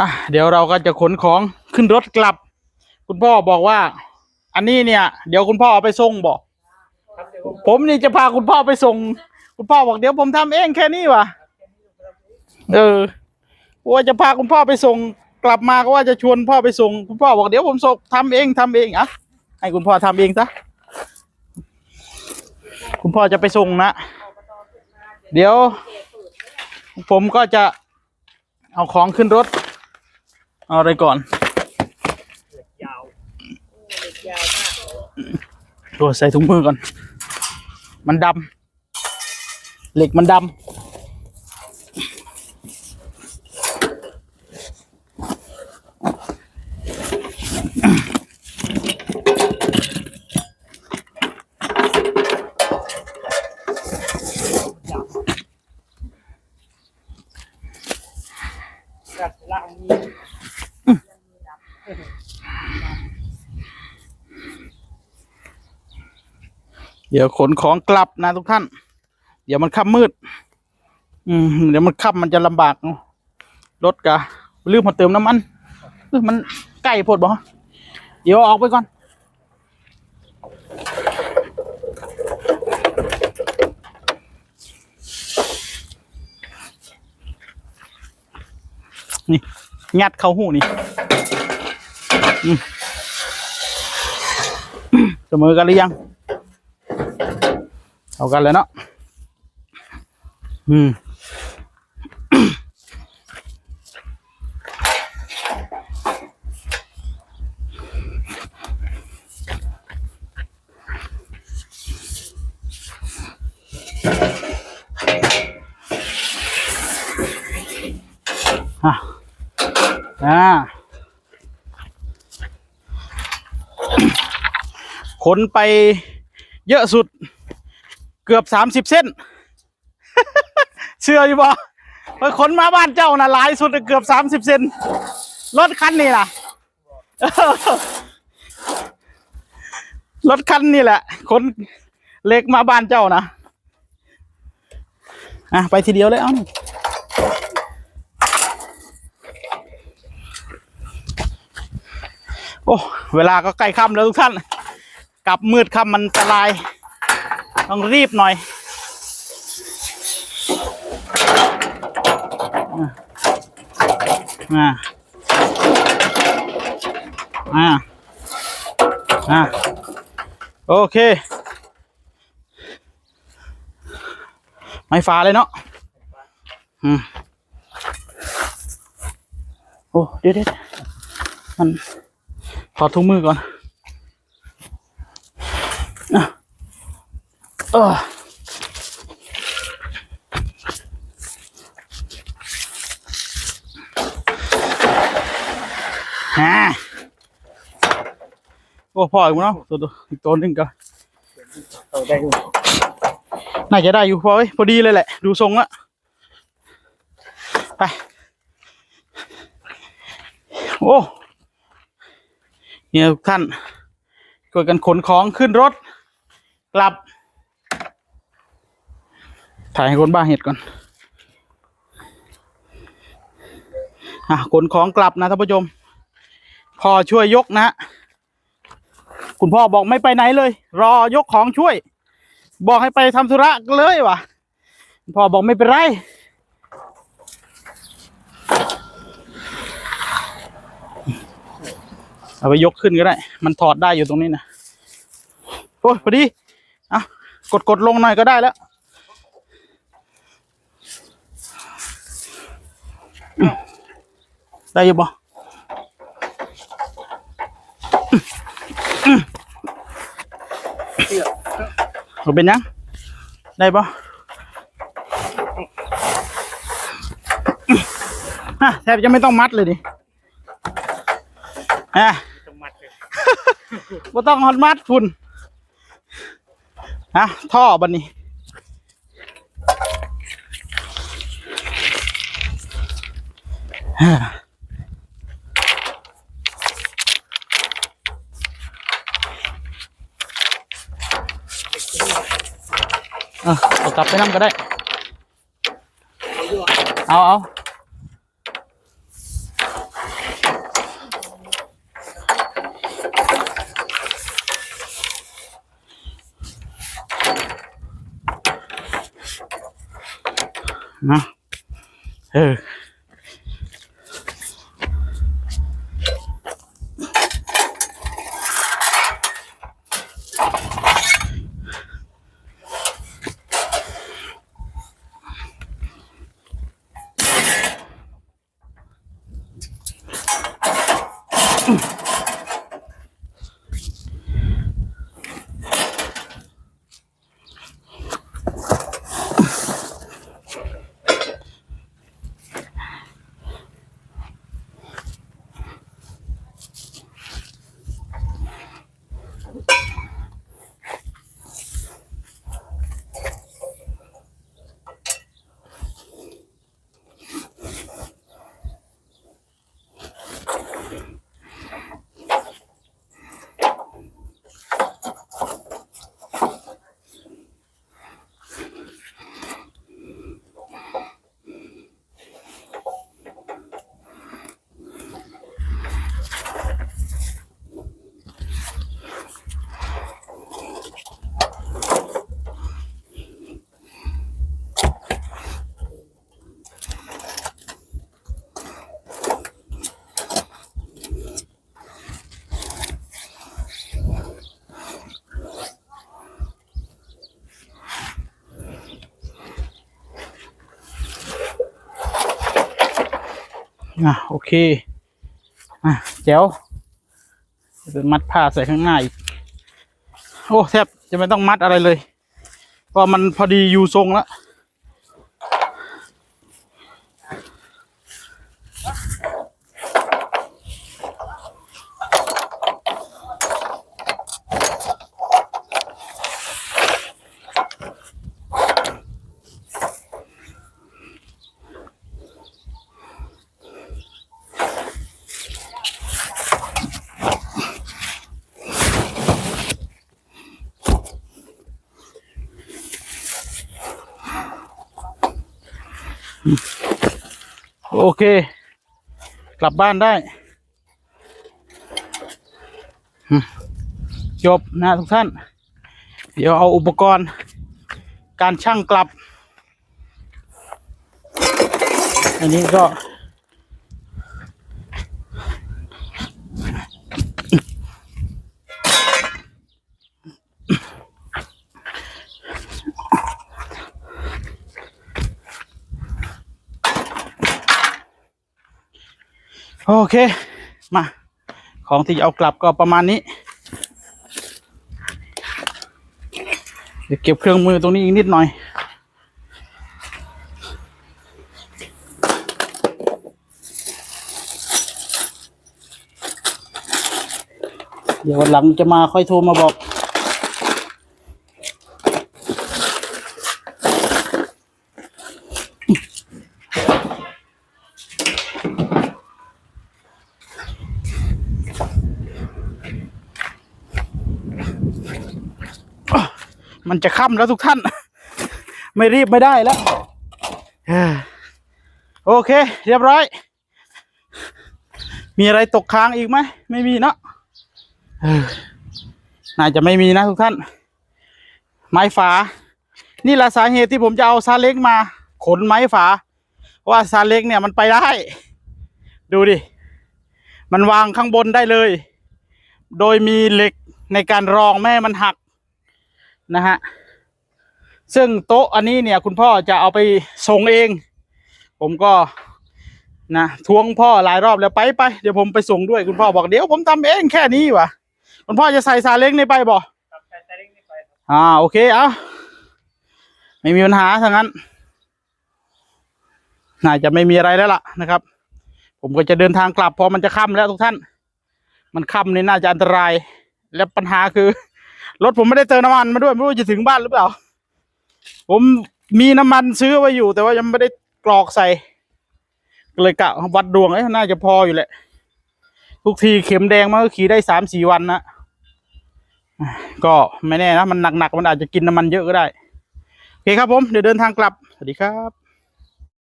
อะเดี๋ยวเราก็จะขนของขึ้นรถกลับ คุณพ่อบอกว่า อันนี้เนี่ย เดี๋ยวคุณพ่อเอาไปส่งบอกผมนี่จะพาคุณพ่อไปส่ง คุณพ่อบอกเดี๋ยวผมทำเองแค่นี้วะเออว่าจะพาคุณพ่อไปส่ง กลับมาก็ว่าจะชวนพ่อไปส่ง คุณพ่อบอกเดี๋ยวผมส่งทำเองทำเองอะให้คุณพ่อทำเองซะคุณพ่อจะไปส่งนะเดี๋ยว ผมก็จะเอาของขึ้นรถ เอาอะไรก่อนยาวตัวใส่ถุงมือก่อน มันดำเหล็กมันดำกัดล่าง เดี๋ยวขนของกลับนะทุกท่าน เดี๋ยวมันค่ำมืด อืมเดี๋ยวมันค่ำมันจะลำบากรถกะลืมมาเติมน้ำมันมันใกล้พดบ่เดี๋ยวออกไปก่อน นี่ งัดเข้าหูนี่อืมเสมอกันหรือยัง เอากันเลยเนาะอืมอะอ่าขนไปเยอะสุด เกือบสามสิบเส้น เชื่ออยู่บ่ไปขนมาบ้านเจ้านะหลายสุดเกือบสามสิบเซนรถคันนี้ล่ะรถคันนี่แหละขนเล็กมาบ้านเจ้านะอะไปทีเดียวเลยเอ้าโอ้เวลาก็ใกล้ค่ำแล้วทุกท่าน กลับมืดค่ำมันอันตราย ต้องรีบหน่อยอ่าอ่าอ่าโอเค ไม่ฟ้าเลยเนาะอืมโอ้เดี๋ยวเดี๋ยวมันถอดถุงมือก่อนอะ เออฮะโอ้พออีกมั้งเนาะตัวตัวอีกตัวหนึ่งก็ได้อยู่น่าจะได้อยู่พอเอ้ยพอดีเลยแหละ ดูทรงละไปโอ้เนี่ยทุกท่านช่วยกันขนของขึ้นรถ กลับ ถ่ายให้คนบ้าเห็ดก่อน อะขนของกลับนะท่านผู้ชมพ่อช่วยยกนะฮะคุณพ่อบอกไม่ไปไหนเลย รอยกของช่วย บอกให้ไปทำธุระเลยวะพ่อบอกไม่เป็นไรเอาไปยกขึ้นก็ได้ มันถอดได้อยู่ตรงนี้นะ โอ้ยพอดี อะ กดกดลงหน่อยก็ได้แล้วอืม ได้อยู่บ่มันเป็นยังได้ปะฮะแทบจะไม่ต้องมัดเลยดิฮะต้องมัดเลยไม่ต้องฮอดมัดคุณฮะท่อบันนี้ เอากลับไปน้ำก็ได้ เอาเอาเนาะเออ อะโอเค อะแจ๋วจะมัดผ้าใส่ข้างหน้าอีก โอ้แทบจะไม่ต้องมัดอะไรเลย เพราะมันพอดีอยู่ทรงแล้ว โอเค กลับบ้านได้จบนะทุกท่าน เดี๋ยวเอาอุปกรณ์ การช่างกลับ อันนี้ก็ โอเค มา ของที่จะเอากลับก็ประมาณนี้ เดี๋ยวเก็บเครื่องมือตรงนี้อีกนิดหน่อย เดี๋ยววันหลังจะมาค่อยโทรมาบอก มันจะค่ำแล้วทุกท่าน ไม่รีบไม่ได้แล้วโอเค เรียบร้อย มีอะไรตกค้างอีกไหมไม่มีเนาะน่าจะไม่มีนะทุกท่าน ไม้ฝา นี่แหละสาเหตุที่ผมจะเอาซาเล้งมา ขนไม้ฝาเพราะว่าซาเล้งเนี่ยมันไปได้ ดูดิ มันวางข้างบนได้เลย โดยมีเหล็กในการรองไม่มันหัก นะฮะซึ่งโต๊ะอันนี้เนี่ยคุณพ่อจะเอาไปส่งเอง ผมก็นะทวงพ่อหลายรอบแล้วไปไปเดี๋ยวผมไปส่งด้วยคุณพ่อบอกเดี๋ยวผมทำเองแค่นี้วะคุณพ่อจะใส่ซาเล้งในไปบ่ครับใช้ใช้เล็กนี่ไปครับอ่าโอเคเอาไม่มีปัญหาถ้างั้น น่าจะไม่มีอะไรแล้วล่ะนะครับ ผมก็จะเดินทางกลับเพอมันจะค่ำแล้วทุกท่าน มันค่ำนี่น่าจะอันตราย และปัญหาคือ รถผมไม่ได้เติมน้ำมันมาด้วยไม่รู้จะถึงบ้านหรือเปล่า ผมมีน้ำมันซื้อไว้อยู่ แต่ว่ายังไม่ได้กรอกใส่ก็เลยกะวัดดวงเอ้น่าจะพออยู่แหละ ทุกทีเข็มแดงมันก็ขี่ได้สามสี่วันนะก็ไม่แน่นะ มันหนักๆมันอาจจะกินน้ำมันเยอะก็ได้ โอเคครับผม เดี๋ยวเดินทางกลับ สวัสดีครับ